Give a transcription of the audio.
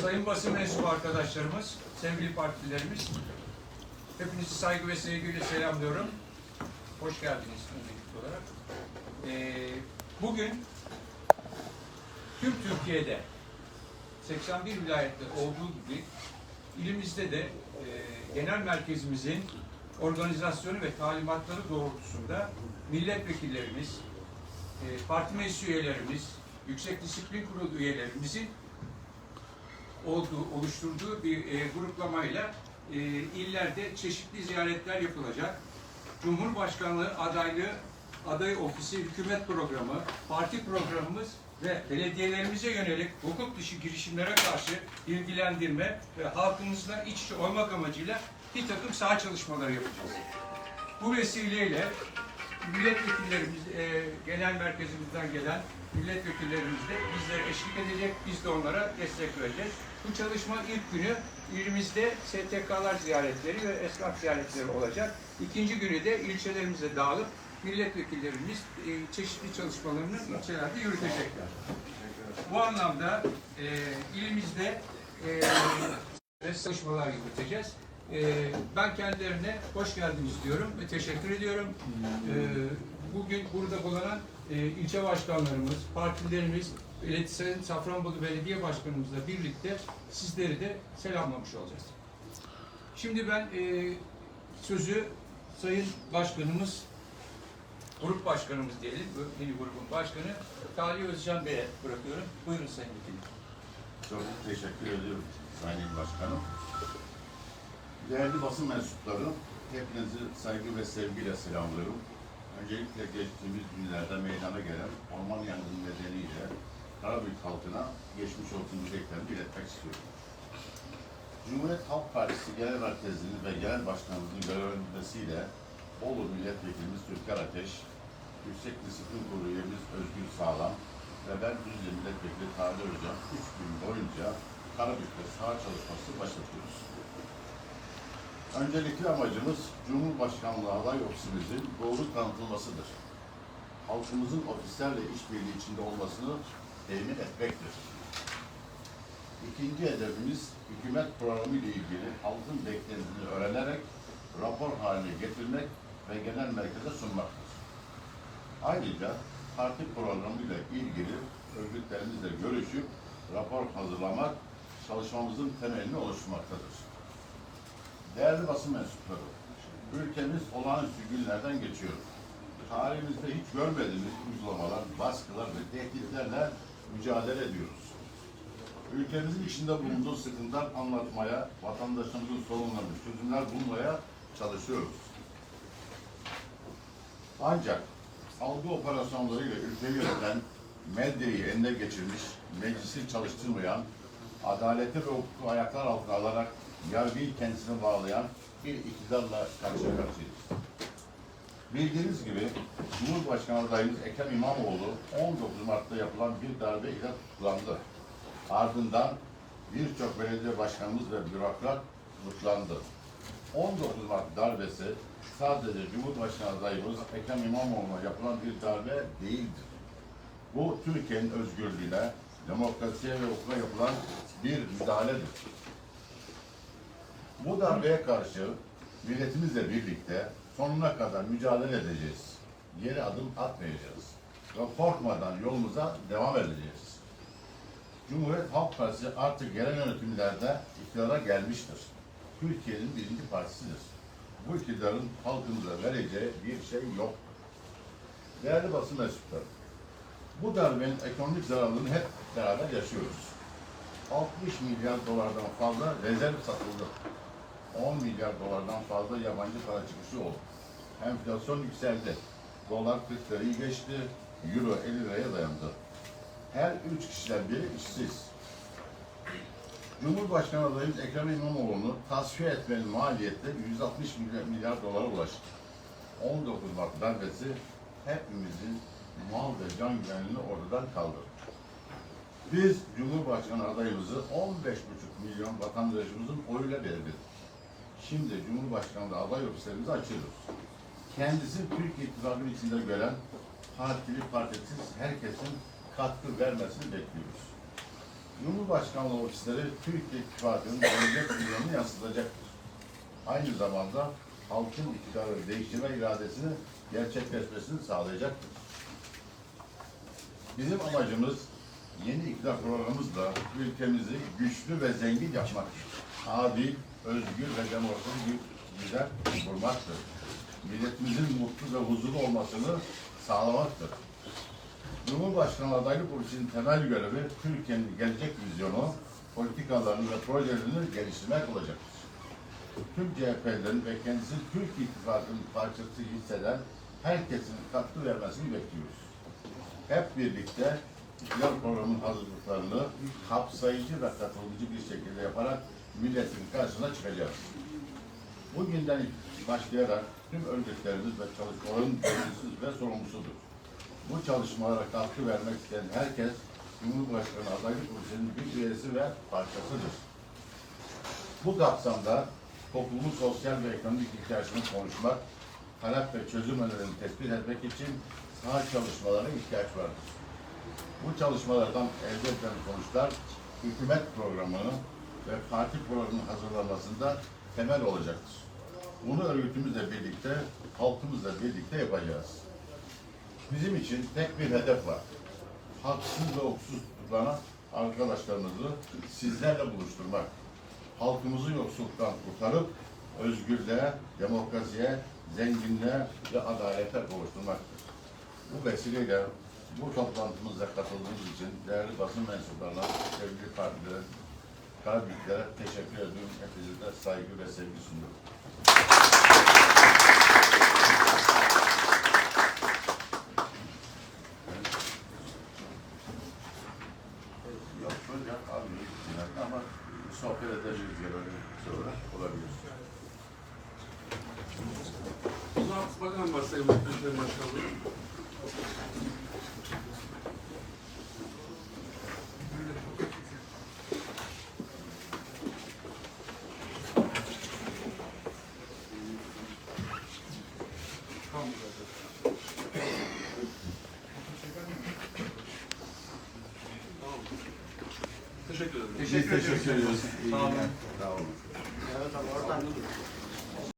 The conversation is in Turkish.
Sayın basın mensubu arkadaşlarımız, sevgili partilerimiz, hepinizi saygı ve sevgiyle selamlıyorum. Hoş geldiniz olarak. Ee, bugün tüm Türkiye'de 81 vilayette olduğu gibi ilimizde de e, genel merkezimizin organizasyonu ve talimatları doğrultusunda milletvekillerimiz, e, parti meclis üyelerimiz, Yüksek Disiplin Kurulu üyelerimizin olduğu, oluşturduğu bir e, gruplamayla e, illerde çeşitli ziyaretler yapılacak. Cumhurbaşkanlığı adaylığı, aday ofisi, hükümet programı, parti programımız ve belediyelerimize yönelik hukuk dışı girişimlere karşı bilgilendirme ve halkımızla iç içe olmak amacıyla bir takım saha çalışmaları yapacağız. Bu vesileyle milletvekillerimiz, e, genel merkezimizden gelen milletvekillerimiz de bizlere eşlik edecek, biz de onlara destek vereceğiz. Bu çalışma ilk günü ilimizde STK'lar ziyaretleri ve esnaf ziyaretleri olacak. İkinci günü de ilçelerimize dağılıp milletvekillerimiz e, çeşitli çalışmalarını ilçelerde yürütecekler. Bu anlamda e, ilimizde e, çalışmalar yürüteceğiz. E, ben kendilerine hoş geldiniz diyorum ve teşekkür ediyorum. E, bugün burada bulunan e, ilçe başkanlarımız, partilerimiz, belediye- Sayın Safranbolu Belediye Başkanımızla birlikte sizleri de selamlamış olacağız. Şimdi ben e, sözü Sayın Başkanımız, Grup Başkanımız diyelim, yeni grubun başkanı Talih Özcan Bey'e bırakıyorum. Buyurun Sayın Vekilim. Çok teşekkür ediyorum Sayın Başkanım. Değerli basın mensupları, hepinizi saygı ve sevgiyle selamlıyorum. Öncelikle geçtiğimiz günlerde meydana gelen orman yangını nedeniyle Karabük halkına geçmiş olsun dileklerimi iletmek istiyorum. Cumhuriyet Halk Partisi Genel Merkezi'nin ve Genel Başkanımızın görevlendirmesiyle Bolu Milletvekilimiz Türker Ateş, Yüksek Disiplin Kurulu üyemiz Özgür Sağlam ve ben Düzce Milletvekili Tarih Hocam 3 gün boyunca Karabük'te saha çalışması başlatıyoruz. Öncelikli amacımız Cumhurbaşkanlığı aday ofisimizin doğru tanıtılmasıdır. Halkımızın ofislerle işbirliği içinde olmasını temin etmektir. İkinci hedefimiz hükümet programı ile ilgili halkın beklentisini öğrenerek rapor haline getirmek ve genel merkeze sunmaktır. Ayrıca parti programı ile ilgili örgütlerimizle görüşüp rapor hazırlamak çalışmamızın temelini oluşturmaktadır. Değerli basın mensupları, ülkemiz olağanüstü günlerden geçiyor. Tarihimizde hiç görmediğimiz uygulamalar, baskılar ve tehditlerle mücadele ediyoruz. Ülkemizin içinde bulunduğu sıkıntılar anlatmaya, vatandaşımızın sorunlarını çözümler bulmaya çalışıyoruz. Ancak algı operasyonlarıyla ülkeyi yöneten, medyayı eline geçirmiş, meclisi çalıştırmayan, adaleti ve hukuku ayaklar altına alarak yargıyı kendisine bağlayan bir iktidarla karşı karşıyayız. Bildiğiniz gibi Cumhurbaşkanı adayımız Ekrem İmamoğlu 19 Mart'ta yapılan bir darbe ile tutuklandı. Ardından birçok belediye başkanımız ve bürokrat tutuklandı. 19 Mart darbesi sadece Cumhurbaşkanı adayımız Ekrem İmamoğlu'na yapılan bir darbe değildir. Bu Türkiye'nin özgürlüğüne, demokrasiye ve hukuka yapılan bir müdahaledir. Bu darbeye karşı milletimizle birlikte sonuna kadar mücadele edeceğiz. Geri adım atmayacağız. Ve korkmadan yolumuza devam edeceğiz. Cumhuriyet Halk Partisi artık yerel yönetimlerde iktidara gelmiştir. Türkiye'nin birinci partisidir. Bu iktidarın halkımıza vereceği bir şey yok. Değerli basın mensupları, bu darbenin ekonomik zararlarını hep beraber yaşıyoruz. 60 milyar dolardan fazla rezerv satıldı. 10 milyar dolardan fazla yabancı para çıkışı oldu. Enflasyon yükseldi. Dolar 40 lirayı geçti. Euro 50 liraya dayandı. Her üç kişiden biri işsiz. Cumhurbaşkanı adayımız Ekrem İmamoğlu'nu tasfiye etmenin maliyeti 160 milyar, milyar dolara ulaştı. 19 Mart darbesi hepimizin mal ve can güvenliğini ortadan kaldırdı. Biz Cumhurbaşkanı adayımızı 15,5 milyon vatandaşımızın oyuyla belirledik. Şimdi Cumhurbaşkanlığı aday ofislerimizi açıyoruz. kendisini Türkiye İttifakı'nın içinde gören partili partisiz herkesin katkı vermesini bekliyoruz. Cumhurbaşkanlığı ofisleri Türkiye İttifakı'nın gelecek vizyonunu yansıtacaktır. Aynı zamanda halkın iktidarı değiştirme iradesini gerçekleşmesini sağlayacaktır. Bizim amacımız yeni iktidar programımızla ülkemizi güçlü ve zengin yapmaktır. Adil, özgür ve demokratik bir düzen kurmaktır. Milletimizin mutlu ve huzurlu olmasını sağlamaktır. Cumhurbaşkanı adaylık ofisinin temel görevi Türkiye'nin gelecek vizyonu, politikalarını ve projelerini geliştirmek olacaktır. Tüm CHP'lerin ve kendisi Türk İttifakı'nın parçası hisseden herkesin katkı vermesini bekliyoruz. Hep birlikte iktidar programının hazırlıklarını kapsayıcı ve katılımcı bir şekilde yaparak milletin karşısına çıkacağız. Bugünden başlayarak tüm örgütlerimiz ve çalışmaların gönüllüsü ve sorumlusudur. Bu çalışmalara katkı vermek isteyen herkes Cumhurbaşkanı adaylık ofisinin bir üyesi ve parçasıdır. Bu kapsamda toplumun sosyal ve ekonomik ihtiyaçlarını konuşmak, talep ve çözüm önerilerini tespit etmek için saha çalışmalarına ihtiyaç vardır. Bu çalışmalardan elde edilen sonuçlar hükümet programını ve parti programının hazırlanmasında temel olacaktır. Bunu örgütümüzle birlikte, halkımızla birlikte yapacağız. Bizim için tek bir hedef var. Haksız ve hukuksuz tutuklanan arkadaşlarımızı sizlerle buluşturmak. Halkımızı yoksulluktan kurtarıp özgürlüğe, demokrasiye, zenginliğe ve adalete kavuşturmaktır. Bu vesileyle bu toplantımıza katıldığınız için değerli basın mensuplarına, sevgili partilere, karabüklere teşekkür ediyorum. Hepinize de saygı ve sevgi sunuyorum. Yani sohbet edebiliriz ya böyle sonra olabilir. Bakalım başlayalım. Başlayalım başkanım. Teşekkür ederim. Teşekkür teşekkür ediyoruz. Sağ olun. Sağ olun. Evet abi oradan